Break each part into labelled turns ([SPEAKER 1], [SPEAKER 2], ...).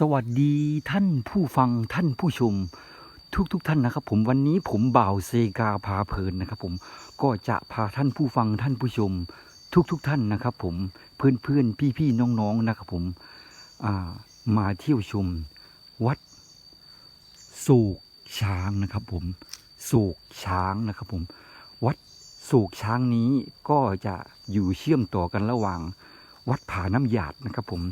[SPEAKER 1] สวัสดีท่านผู้ฟังท่านผู้ชม ทุกทุกๆท่านนะครับ ผมวันนี้ผมบ่าวเซกาพาเพลินนะครับ ผมก็จะพาท่านผู้ฟังท่านผู้ชม ทุกทุกๆท่านนะครับ ผมเพื่อนเพื่อนพี่พี่ๆน้องๆนะครับผมมาเที่ยวชม วัดโศกช้างนะครับ ผมโศกช้างนะครับ ผม วัดโศกช้างนี้ก็จะอยู่เชื่อมต่อกันระหว่าง วัดผาน้ำหยาดนะครับ ผม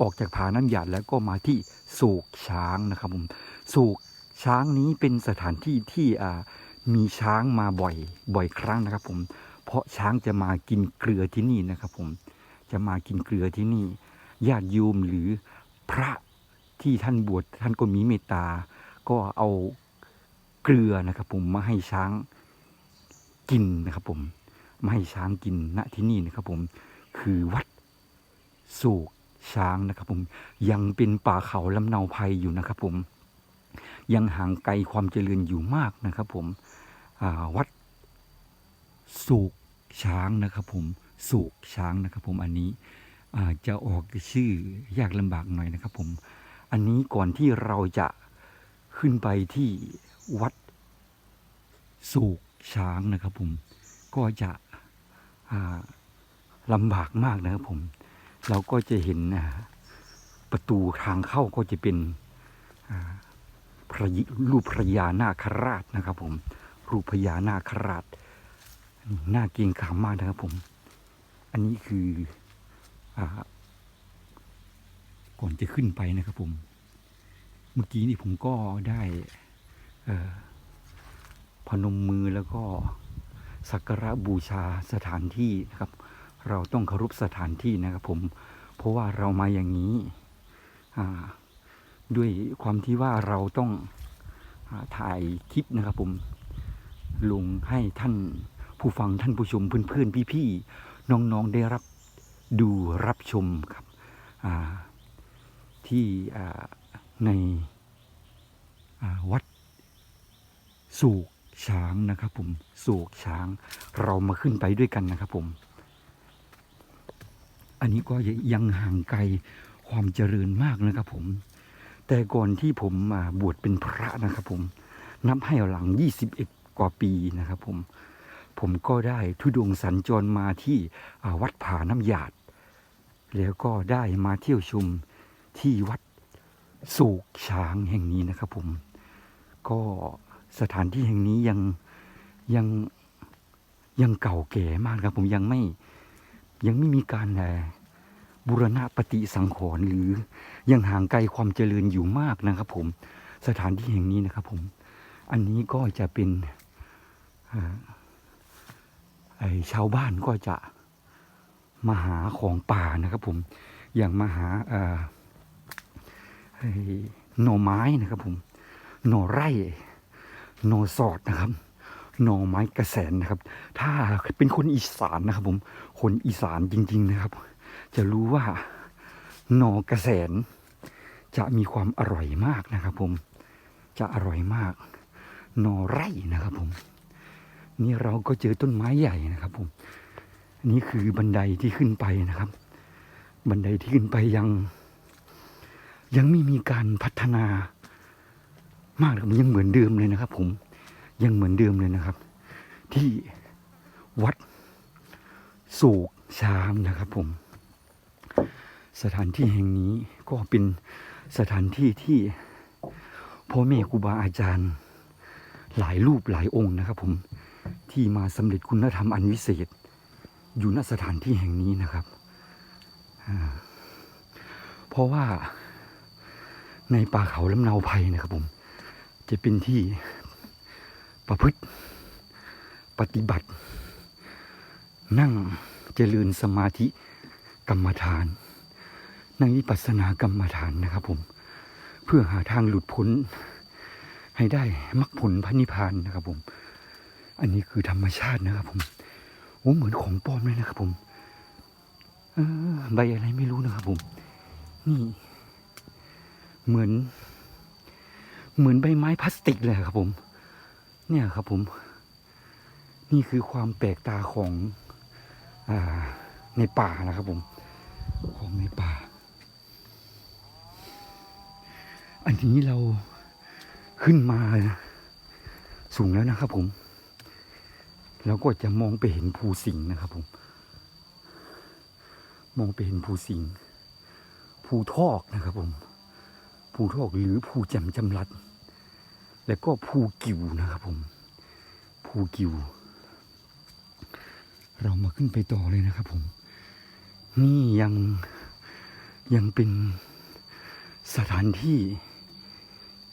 [SPEAKER 1] ออกจากผาน้ำหยาดแล้วก็มาที่โศกช้างนะครับผมโศกช้างนี้เป็นสถานที่ที่มีช้างมาบ่อยบ่อยครั้งนะครับผมเพราะช้างจะมากินเกลือที่นี่นะครับผมจะมากินเกลือที่นี่ญาติโยมหรือพระที่ท่านบวชท่านก็มีเมตตา ก็เอาเกลือนะครับผมมาให้ช้างกินนะครับผมมาให้ช้างกินณที่นี่นะครับผมคือวัดโศก ช้างนะครับผมยังเป็นป่าเขาลำเนาภัยอยู่นะครับผมยังห่างไกลความเจริญอยู่มากนะครับผมวัดโศกช้างนะครับผมโศกช้างนะครับผมอันนี้จะออกชื่อยากลำบากหน่อยนะครับผมอันนี้ก่อนที่เราจะขึ้นไปที่วัดโศกช้างนะครับผมก็จะลำบากมากนะครับผม เราก็จะเห็นประตูทางเข้าก็จะเป็นพระยิรูปพระยานาคราชนะครับ ผม รูปพญานาคราชน่าเกรงขามมากนะครับผม อันนี้คืออก่อนจะขึ้นไปนะครับผม เมื่อกี้นี่ผมก็ได้พนมมือแล้วก็สักการะบูชาสถานที่นะครับ เราต้องเคารพสถานที่นะครับผมเพราะว่าเรามาอย่างนี้ด้วยความที่ว่าเราต้องอถ่ายคลิปนะครับผมลงให้ท่านผู้ฟังท่านผู้ชมเพื่อนๆพี่ๆน้องๆได้รับดูรับชมครับที่ในวัดสูกช้างนะครับผมสูกช้างเรามาขึ้นไปด้วยกันนะครับผม อันนี้ก็ยังห่างไกลความเจริญมากนะครับผม แต่ก่อนที่ผมมาบวชเป็นพระนะครับผม นับให้หลัง 21 กว่าปีนะครับผม ผมก็ได้ทุดงสัญจรมาที่วัดผาน้ำหยาด แล้วก็ได้มาเที่ยวชมที่วัดโศกช้างแห่งนี้นะครับผม ก็สถานที่แห่งนี้ยังยังยังเก่าแก่มากครับผมยังไม่ ยังไม่มีการบูรณะปฏิสังขรณ์หรือยังห่างไกลความเจริญอยู่มากนะครับ ผมสถานที่แห่งนี้นะครับ ผม อันนี้ก็จะเป็นไอชาวบ้านก็จะมาหาของป่านะครับ ผมอย่างมาหาไอหน่อไม้นะครับ ผมหน่อไร่หน่อสอดนะครับ หน่อไม้กระแสนนะครับ ถ้าเป็นคนอีสานนะครับ ผมคนอีสานจริง ๆนะครับ จะรู้ว่าหน่อกระแสน จะมีความอร่อยมากนะครับ ผมจะอร่อยมากหน่อไร่นะครับผมนี่เราก็เจอต้นไม้ใหญ่นะครับ ผมนี่คือบันไดที่ขึ้นไปนะครับ บันไดที่ขึ้นไปยัง ยังไม่มีการพัฒนามากนะครับยังเหมือนเดิมเลยนะครับ ผม ยังเหมือนเดิมเลยนะครับ ที่วัดโศกช้างนะครับผม สถานที่แห่งนี้ก็เป็นสถานที่ที่พ่อแม่ครูบาอาจารย์ หลายรูปหลายองค์นะครับ ผมที่มาสำเร็จคุณธรรมอันวิเศษ อยู่ณสถานที่แห่งนี้นะครับเพราะว่าในป่าเขาลำเนาภัยนะครับผม จะเป็นที่ ประพฤติ ปฏิบัติ นั่งเจริญสมาธิกรรมฐาน นั่งวิปัสสนากรรมฐานนะครับ ผม เพื่อหาทางหลุดพ้น ให้ได้มรรคผลพระนิพพานนะครับ ผม อันนี้คือธรรมชาตินะครับ ผมโอ้เหมือนของปลอมเลยนะครับ ผมออใบอะไรไม่รู้นะครับ ผม นี่ เหมือน เหมือนใบไม้พลาสติกเลยครับผม เนี่ยครับผม นี่คือความแปลกตาของอในป่านะครับผม ของในป่า อันนี้เราขึ้นมาสูงแล้วนะครับผม เราก็จะมองไปเห็นภูสิงห์นะครับผม มองไปเห็นภูสิงห์ภูทอกนะครับผม ภูทอกหรือภูแจ่มจำรัด แล้วก็ภูกิวนะครับผม ภูกิว เรามาขึ้นไปต่อเลยนะครับผม นี่ยังยังเป็นสถานที่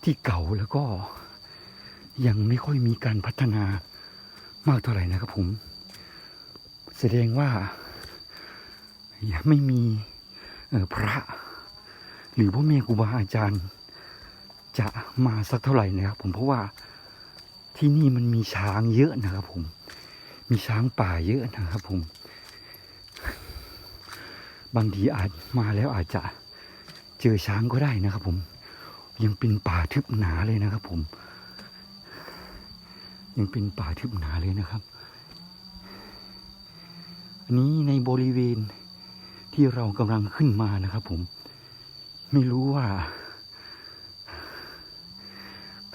[SPEAKER 1] ที่เก่าแล้วก็ยังไม่ค่อยมีการพัฒนามากเท่าไหร่นะครับผม แสดงว่ายังไม่มีพระ หรือพ่อแม่ครูบาอาจารย์ จะมาสักเท่าไหร่นะครับ ผมเพราะว่าที่นี่มันมีช้างเยอะนะครับ ผม มีช้างป่าเยอะนะครับ ผม บางทีอาจมาแล้วอาจจะเจอช้างก็ได้นะครับ ผม ยังเป็นป่าทึบหนาเลยนะครับ ผม ยังเป็นป่าทึบหนาเลยนะครับอันนี้ในบริเวณที่เรากำลังขึ้นมานะครับ ผม ไม่รู้ว่า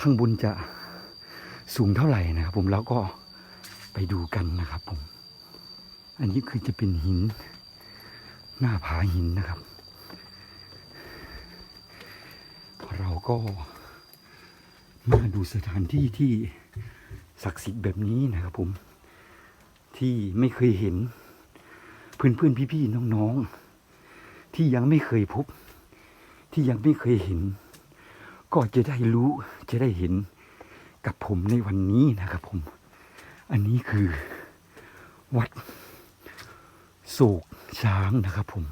[SPEAKER 1] ข้างบนจะสูงเท่าไหร่นะครับ ผมแล้วก็ไปดูกันนะครับ ผม อันนี้คือจะเป็นหิน หน้าผาหินนะครับ เราก็มาดูสถานที่ที่ศักดิ์สิทธิ์แบบนี้นะครับผมที่ไม่เคยเห็น เพื่อนๆพี่ๆน้องๆที่ยังไม่เคยพบ ที่ยังไม่เคยเห็น ก็จะได้รู้จะได้เห็นกับผมในวันนี้นะครับผม อันนี้คือวัดโศกช้างนะครับผม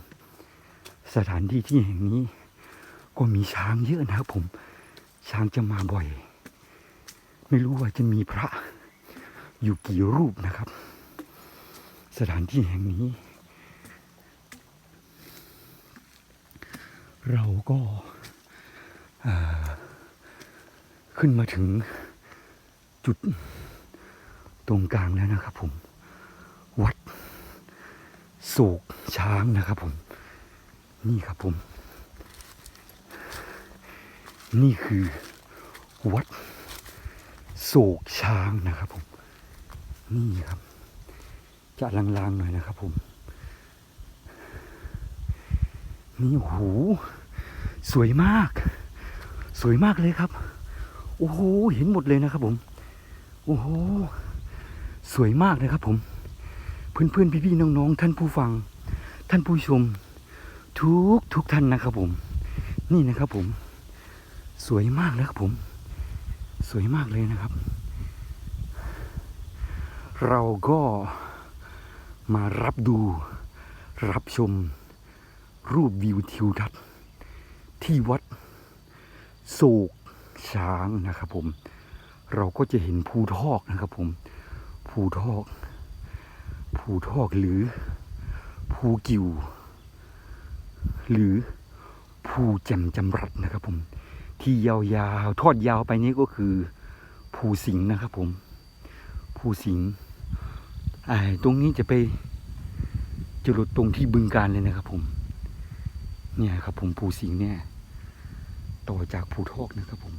[SPEAKER 1] สถานที่ที่แห่งนี้ ก็มีช้างเยอะนะครับผม ช้างจะมาบ่อย ไม่รู้ว่าจะมีพระอยู่กี่รูปนะครับ สถานที่แห่งนี้ เราก็ ขึ้นมาถึงจุดตรงกลางแล้วนะครับผม วัดโศกช้างนะครับผม นี่ครับผม นี่คือวัดโศกช้างนะครับผม นี่ครับ จะลางๆหน่อยนะครับผม นี่โอ้โหสวยมาก สวยมากเลยครับ โอ้โห เห็นหมดเลยนะครับผม โอ้โห สวยมากเลยครับผม เพื่อนๆพี่ๆน้องๆ ท่านผู้ฟัง ท่านผู้ชม ทุกทุกท่านนะครับผม นี่นะครับผม สวยมากนะครับผม สวยมากเลยนะครับ เราก็มารับดู รับชม รูปวิวทิวทัศน์ที่วัด โศกช้างนะครับผม เราก็จะเห็นภูทอกนะครับผมภูทอกภูทอกหรือภูกิว หรือภูแจ่มจำรัดนะครับผม ที่ยาวๆทอดยาวไปนี้ก็คือภูสิงห์นะครับผมภูสิงห์ไอ้ตรงนี้จะไปจะหลุดตรงที่บึงการเลยนะครับผม เนี่ยครับผมภูสิงห์เนี่ย ต่อจากภูทอกนะครับผม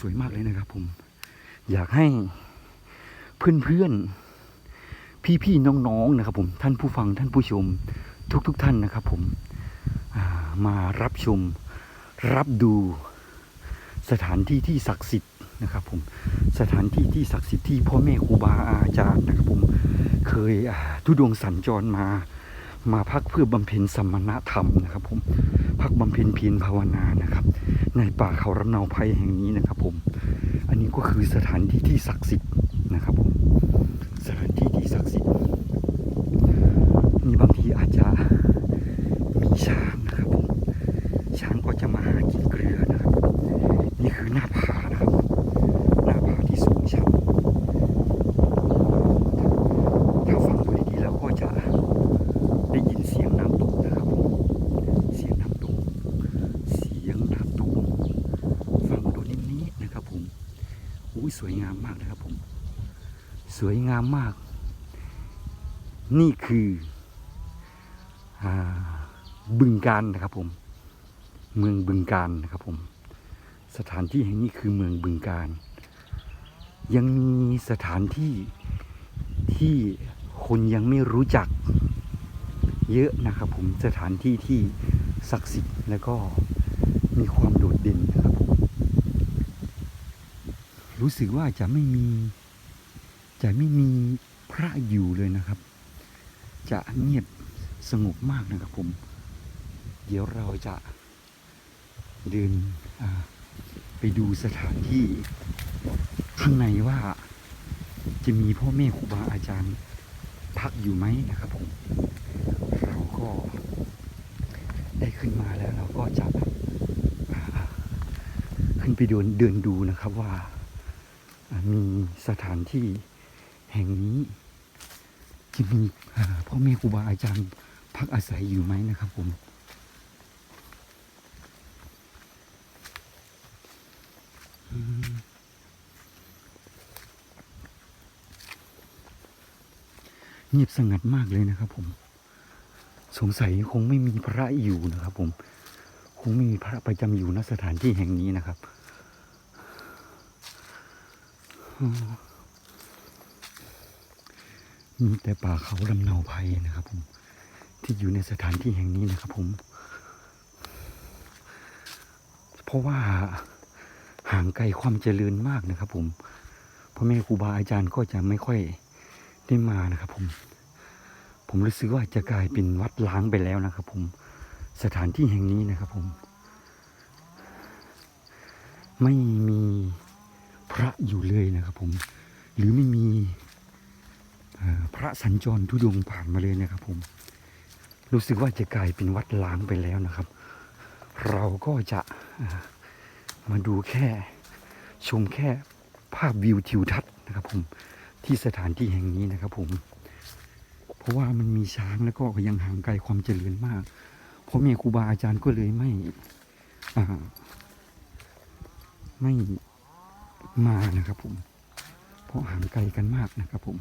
[SPEAKER 1] สวยมากเลยนะครับผม อยากให้เพื่อนๆ พี่ๆ น้องๆ นะครับผม ท่านผู้ฟังท่านผู้ชม ทุกๆทท่านนะครับผมามารับชมรับดูสถานที่ที่ศักดิ์สิทธิ์นะครับผมสถานที่ที่ศักดิ์สิทธิ์ที่พ่อแม่ครูบาอาจารย์นะครับผมเคยทุดวงสัญจรมา มาพักเพื่อบำเพ็ญสมณธรรมนะครับ ผมพักบำเพ็ญเพียรภาวนานะครับ ในป่าเขารำเนาภัยแห่งนี้นะครับ ผม อันนี้ก็คือสถานที่ที่ศักดิ์สิทธิ์นะครับ ผมสถานที่ที่ศักดิ์สิทธิ์นี่บางทีอาจจะมีช้างนะครับผม ช้างก็จะมาหากินเกลือนะครับ นี่คือหน้าผานะครับ หน้าผาที่สูงชันถ้าฟังดูดีๆแล้วก็จะได้ยินเสียงน้ำตกนะครับผมเสียงน้ำตก เสียงน้ำตกฟังดูนิดๆนะครับผมอุ้ย สวยงามมากนะครับผม สวยงามมาก นี่คืออบึงการนะครับผม เมืองบึงการนะครับผม สถานที่แห่งนี้คือเมืองบึงการ ยังมีสถานที่ที่คนยังไม่รู้จักเยอะนะครับผมสถานที่ที่ศักดิ์สิทธิ์และก็มีความโดดเด่นนะครับ รู้สึกว่าจะไม่มี จะไม่มีพระอยู่เลยนะครับ จะเงียบสงบมากนะครับผม เดี๋ยวเราจะเดินไปดูสถานที่ข้างในว่าจะมีพ่อแม่ครูบาอาจารย์พักอยู่ไหมนะครับผม เราก็ได้ขึ้นมาแล้วเราก็จะขึ้นไปเดินเดินดูนะครับว่า มีสถานที่แห่งนี้ จะมีพ่อแม่ครูบาอาจารย์พักอาศัยอยู่ไหมนะครับผมอืมเงียบสงัดมากเลยนะครับผม สงสัยคงไม่มีพระอยู่นะครับผม คงไม่มีพระประจำอยู่ณสถานที่แห่งนี้นะครับอื มีแต่ป่าเขาลำเนาภัยนะครับผม ที่อยู่ในสถานที่แห่งนี้นะครับผม เพราะว่าห่างไกลความเจริญมากนะครับผมพ่อแม่ครูบาอาจารย์ก็จะไม่ค่อยได้มานะครับผม ผมรู้สึกว่าจะกลายเป็นวัดล้างไปแล้วนะครับผม สถานที่แห่งนี้นะครับผม ไม่มี พระอยู่เลยนะครับผม หรือไม่มีพระสัญจรทุดงผ่านมาเลยนะครับผม รู้สึกว่าจะกลายเป็นวัดล้างไปแล้วนะครับ เราก็จะมาดูแค่ชมแค่ภาพวิวทิวทัศน์นะครับผมที่สถานที่แห่งนี้นะครับผม เพราะว่ามันมีช้างแล้วก็ยังห่างไกลความเจริญมากพ่อแม่ครูบาอาจารย์ก็เลยไม่ไม่ มานะครับผม เพราะห่างไกลกันมากนะครับผม